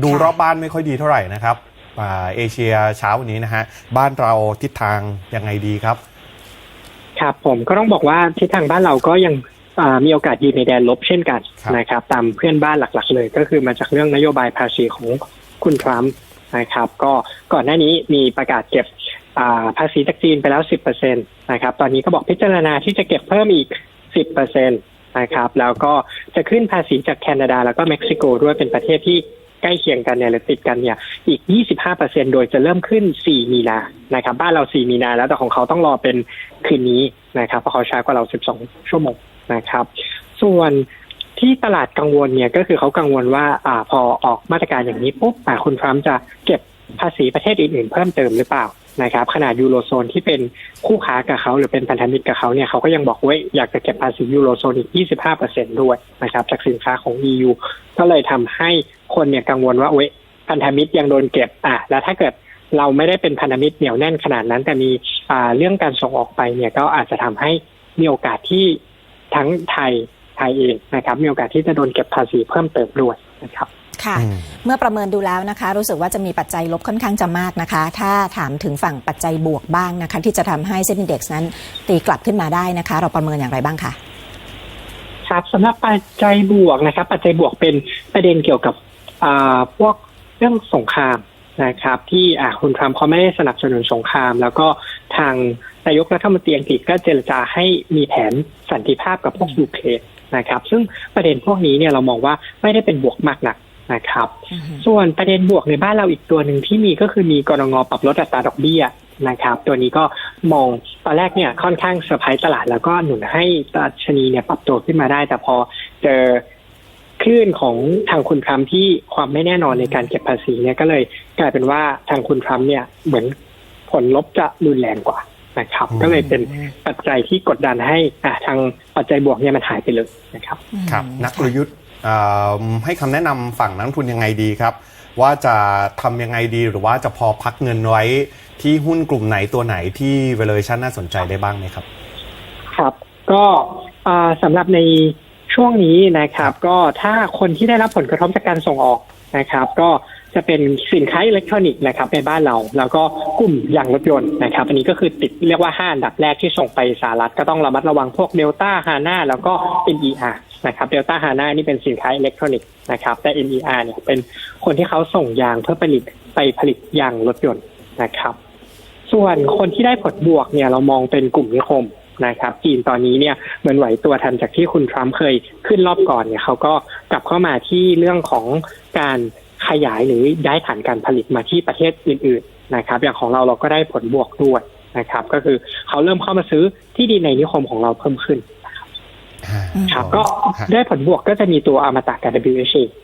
ดูค่ะรอบบ้านไม่ค่อยดีเท่าไหร่นะครับอ่าเอเชียเช้าวันนี้นะฮะบ้านเราทิศทางยังไงดีครับ ครับผมก็ต้องบอกว่าทิศทางบ้านเราก็ยังอ่ามีโอกาสยืนในแดนลบเช่นกันครับนะครับ ตามเพื่อนบ้านหลักๆ เลย ก็คือมาจากเรื่องนโยบายภาษีของคุณทรัมป์นะครับ ก็ก่อนหน้านี้มีประกาศเก็บอ่าภาษีจากจีนไปแล้ว 10%นะครับ ตอนนี้ก็บอกพิจารณาที่จะเก็บเพิ่มอีก 10%นะครับ แล้วก็จะขึ้นภาษีจากแคนาดาแล้วก็เม็กซิโกด้วยเป็นประเทศที่ ใกล้เคียงกันเนี่ยหรือติดกันเนี่ยอีก 25%โดยจะเริ่มขึ้น 4 มีนานะครับ บ้านเรา 4 มีนาแล้วแต่ของเขาต้องรอเป็นคืนนี้นะครับเพราะเขาช้ากว่าเรา 12 ชั่วโมงนะครับ ส่วนที่ตลาดกังวลเนี่ยก็คือเขากังวลว่าอ่าพอออกมาตรการอย่างนี้ปุ๊บอ่าคุณทรัมป์จะเก็บภาษีประเทศอื่นๆ เพิ่มเติมหรือเปล่านะครับขนาดยูโรโซนที่เป็นคู่ค้ากับเขาหรือเป็นพันธมิตรกับเขาเนี่ยเขาก็ยังบอกว่าอยากจะเก็บภาษียูโรโซนอีก 25%ด้วยนะครับจากสินค้าของ EU ก็เลยทำให้ คนเนี่ยกังวลว่าเว้ยพันธมิตรยังโดนเก็บอะแล้วถ้าเกิดเราไม่ได้เป็นพันธมิตรเหนียวแน่นขนาดนั้น แต่มีอ่าเรื่องการส่งออกไปเนี่ยก็อาจจะทำให้มีโอกาสที่ทั้งไทยไทยเองนะครับ มีโอกาสที่จะโดนเก็บภาษีเพิ่มเติมด้วยนะครับค่ะอืมเมื่อประเมินดูแล้วนะคะ รู้สึกว่าจะมีปัจจัยลบค่อนข้างจะมากนะคะ ถ้าถามถึงฝั่งปัจจัยบวกบ้างนะคะ ที่จะทำให้เซ็นดีเด็กนั้นตีกลับขึ้นมาได้นะคะ เราประเมินอย่างไรบ้างคะครับสำหรับปัจจัยบวกนะครับ ปัจจัยบวกเป็นประเด็นเกี่ยวกับอ่า พวกเรื่องสงครามนะครับ ที่อ่าคุณทรัมป์เขาไม่ได้สนับสนุนสงคราม แล้วก็ทางนายกรัฐมนตรีอังกฤษก็เจรจาให้มีแผนสันติภาพกับพวกยูเครนนะครับ ซึ่งประเด็นพวกนี้เนี่ยเรามองว่าไม่ได้เป็นบวกมากนักนะครับ ส่วนประเด็นบวกในบ้านเราอีกตัวหนึ่งที่มีก็คือมีกรงงปรับลดอัตราดอกเบี้ยนะครับ ตัวนี้ก็มองตอนแรกเนี่ยค่อนข้างเซอร์ไพรส์ตลาดแล้วก็หนุนให้ดัชนีเนี่ยปรับตัวขึ้นมาได้ แต่พอเจอ คลื่นของทางคุณทรัมป์ที่ความไม่แน่นอนในการเก็บภาษีเนี่ยก็เลยกลายเป็นว่าทางคุณทรัมป์เนี่ยเหมือนผลลบจะรุนแรงกว่านะครับอืมก็เลยเป็นปัจจัยที่กดดันให้อ่าทางปัจจัยบวกเนี่ยมันหายไปเลยนะครับครับอืมนักกลยุทธ์เอ่อให้คำแนะนำฝั่งนักลงทุนยังไงดีครับ ว่าจะทำยังไงดีหรือว่าจะพอพักเงินไว้ที่หุ้นกลุ่มไหนตัวไหนที่ valuation น่าสนใจได้บ้างไหมครับ ครับ ก็อ่าสำหรับใน ช่วงนี้นะครับก็ถ้าคนที่ได้รับผลกระทบจากการส่งออกนะครับ ก็จะเป็นสินค้าอิเล็กทรอนิกส์นะครับในบ้านเรา แล้วก็กลุ่มยางรถยนต์นะครับ อันนี้ก็คือติดเรียกว่า5อันดับแรกที่ส่งไปสหรัฐก็ต้องระมัดระวังพวกเดลต้าฮาน่าแล้วก็ NER นะครับเดลต้าฮาน่านี่เป็นสินค้าอิเล็กทรอนิกส์นะครับ แต่ NER เนี่ยเป็นคนที่เขาส่งยางเพื่อผลิตไปผลิตยางรถยนต์นะครับ ส่วนคนที่ได้ผลบวกเนี่ยเรามองเป็นกลุ่มนิคม นะครับจีนตอนนี้เนี่ยเหมือนไหวตัวทันจากที่คุณทรัมป์เคยขึ้นรอบก่อนเนี่ยเขาก็กลับเข้ามาที่เรื่องของการขยายหรือย้ายฐานการผลิตมาที่ประเทศอื่น ๆนะครับ อย่างของเราเราก็ได้ผลบวกด้วยนะครับ ก็คือเขาเริ่มเข้ามาซื้อที่ดินในนิคมของเราเพิ่มขึ้นครับก็ฮะได้ผลบวกก็จะมีตัวอมตะกับ WHA